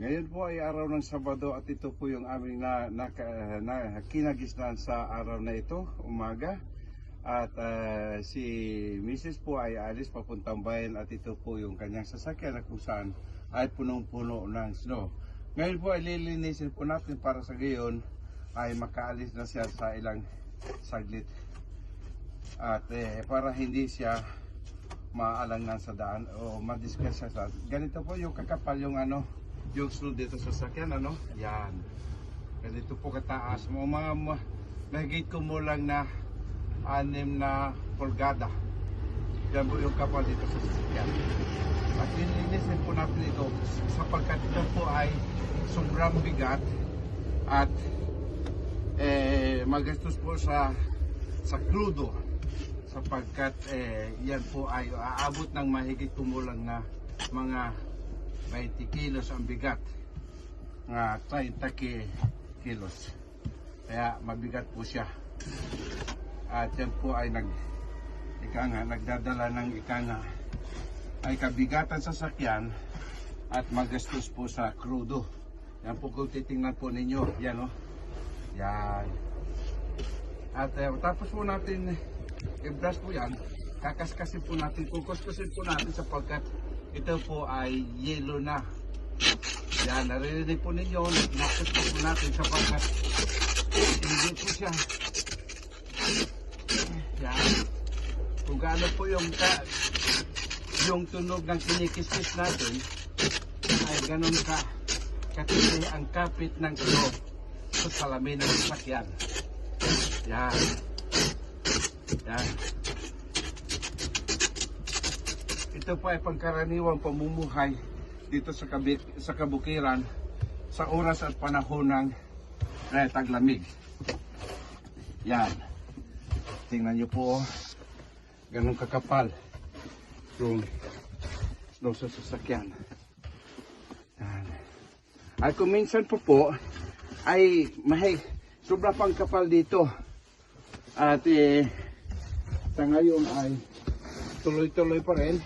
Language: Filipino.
Ngayon po ay araw ng Sabado at ito po yung aming na, na, na, kinagisnan sa araw na ito, umaga. At ah, si Mrs. po ay alis papuntang bayan at ito po yung kanyang sasakyan na kung saan ay punong-puno ng snow. Ngayon po ay lilinisin po natin para sa gayon ay makaalis na siya sa ilang saglit. At eh, para hindi siya maalangan sa daan o madiscuss siya sa ganito po yung kakapal yung ano yung snow dito sa sakyan ano? Yan. Ganito po kataas mo. Mga ma- mahigit ko mo lang na anim na pulgada. Yan po yung kapal dito sa sasakyan. At linilisin po natin ito sapagkat ito po ay sobrang bigat at eh, magastos po sa sa crudo sapagkat eh, yan po ay aabot ng mahigit kumulang na mga 20 kilos ang bigat nga 30 ki- kilos. Kaya mabigat po siya. At yan po ay nag ika nga, nagdadala ng ika nga ay kabigatan sa sakyan at magastos po sa crudo yan po kung titingnan po ninyo yan o yan. At eh, tapos po natin i-brush po yan, kakaskasin po natin, kukuskusin po natin sapagkat ito po ay yellow na. Yan, naririnig po ninyo, nakuskus po natin sapagkat hindi po siya. Yan. Kung gaano po yung ka, yung tunog ng kinikiskis natin, ay ganun ka katindi ang kapit ng ulo sa salamin ng sasakyan. Yan. Yan. Ito pa ay pangkaraniwang pamumuhay dito sa, kabit, sa kabukiran sa oras at panahon ng eh, taglamig. Yan. Tingnan nyo po, oh. ganun kakapal yung snow sa sasakyan. Yan. At kung minsan po po, ay mahay, sobra pang kapal dito. At eh, sa ngayon ay tuloy-tuloy pa rin